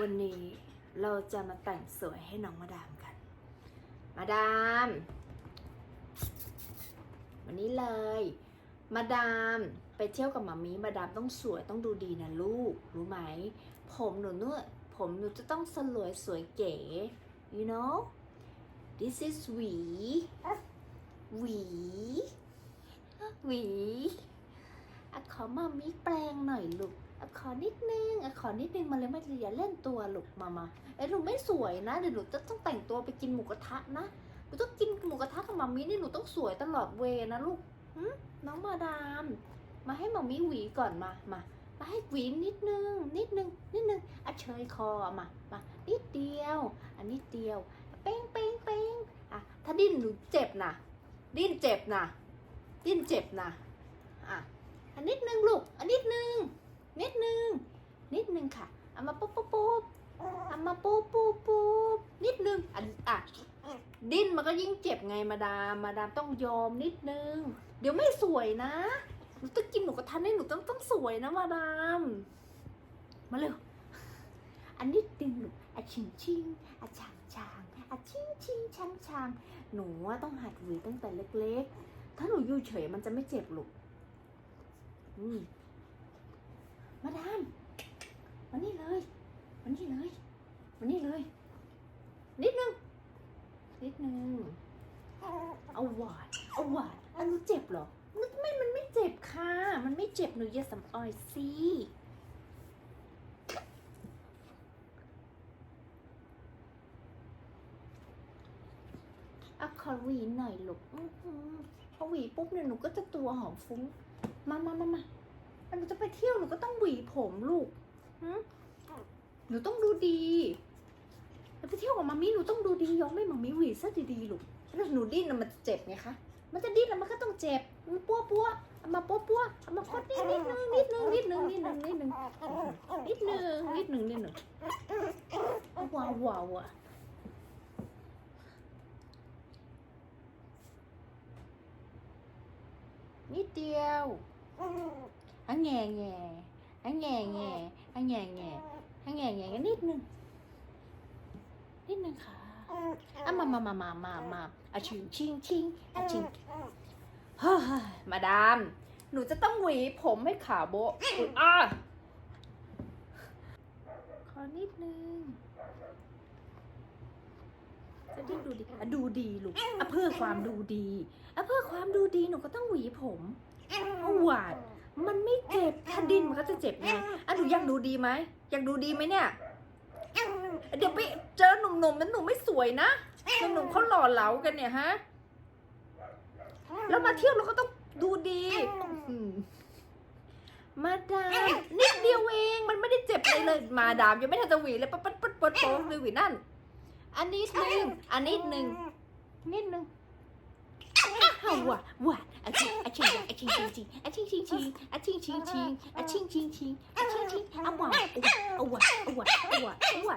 วันนี้เราจะมาแต่งสวยให้น้องมาดามกัน มาดาม วันนี้เลย มาดามไปเที่ยวกับมามีมาดามต้องสวยต้องดูดีนะลูก รู้ไหม ผมหนูเนื้อผมหนูจะต้องสลวยสวยเก๋ you know this is หวีหวีหวีอะขอมามีแปลงหน่อยลูก ขอนิดนึงอขอนิดนึงมาเลยไม่อย่าเล่นตัวลูกมามาเอ้ยหนูไม่สวยนะเดี๋ยวหนูจะต้องแต่งตัวไปกินหมูกระทะนะหนูต้องกินหมูกระทะกับมามีนี่หนูต้องสวยตลอดเวนะลูกน้องมาดาม มาให้มามีหวีก่อนมามามาให้หวีนิดนึงนิดนึงนิดนึงอะเชยคอมามานิดเดียว อันนิดเดียว เป้งเป้งเป้งอะถ้าดิ้นหนูเจ็บนะดิ้นเจ็บนะดิ้นเจ็บนะอะอันนิดนึงลูกอันนิดนึง นิดนึง นิดนึงค่ะเอามาปุ๊บปุ๊บปุ๊บเอามาปุ๊บปุ๊บปุ๊บนิดนึงอันอะดิ้นมันก็ยิ่งเจ็บไงมาดามมาดามต้องยอมนิดนึง เดี๋ยวไม่สวยนะหนูต้องกินหนูกระทะนี่หนูต้องต้องสวยนะมาดามมาเร็วอันนี้ดึงหนูอะชิงชิงอะชางชางอะชิงชิงชางชางหนูว่าต้องหัดหวีตั้งแต่เล็กๆ ถ้าหนูอยู่เฉยมันจะไม่เจ็บหรอกอืมมาดามมานี่เลยมานี่เลยมานี่เลย นิดนึง นึง เอาหวานเอาหวานอันนู้เจ็บเหรอมันไม่มันไม่เจ็บค่ะ มันไม่เจ็บหนูอย่าสำออยสิอะขอหวีหน่อยลูกพอหวีปุ๊บเนี่ยหนูก็จะตัวหอมฟุ้ง มามามามาหนูจะไปเที่ยวหนูก็ต้องหวีผมลูกหนูต้องดูดี แล้วไปเที่ยวกับมามีหนูต้องดูดียอมไม่มามีหวีซะดีๆลูกแล้วหนูดิ้นน่ะมันจะเจ็บไงคะ มันจะดิ้นแล้วมันก็ต้องเจ็บมันปัวปัวเอามาปัวปัวเอามาคดนิดนิดนึงนิดนึงนิดนึงนิดนึงนิดนึงนิดนึงนิดนึงนิดนึงว้าวว้าวอะนิดเดียวอันแง่แง่อันแง่แง่อันแง่แง่อันแง่แง่นิดนึง นิดนึงค่ะอะมามามามามามาอะชิงชิงชิงอะชิงเฮ้ยมาดาม หนูจะต้องหวีผมให้ขาวโบะอุ๊ยอะขอนิดนึงจะได้ดูดีอะดูดีลูกอะเพื่อความดูดีอะเพื่อความดูดีหนูก็ต้องหวีผมเอาหวานมันไม่เจ็บถ้าดิ้นมันก็จะเจ็บไงอะหนูอยากดูดีไหมอยากดูดีไหมเนี่ย เดี๋ยวไปเจอหนุ่มๆนั้นหนูไม่สวยนะหนุ่มๆเขาหล่อเหลากันเนี่ยฮะแล้วมาเที่ยวเราก็ต้องดูดีอืมมาดามนิดเดียวเองมันไม่ได้เจ็บเลยเลย มาดามยังไม่ทันจะหวีเลยปั๊บปั๊บปั๊บปั๊บปั๊บเลยหวีนั่น อันนี้หนึ่งอันนี้หนึ่งนิดหนึ่งอ้าวว่ะว่ะอะชิงอะชิงอะชิงชิงชิงอะชิงชิงชิงอะชิงชิงชิงอะชิงชิงชิงอะชิงชิงอะว่ะเอาว่ะเอาว่ะเอาว่ะเอาว่ะเอาว่ะ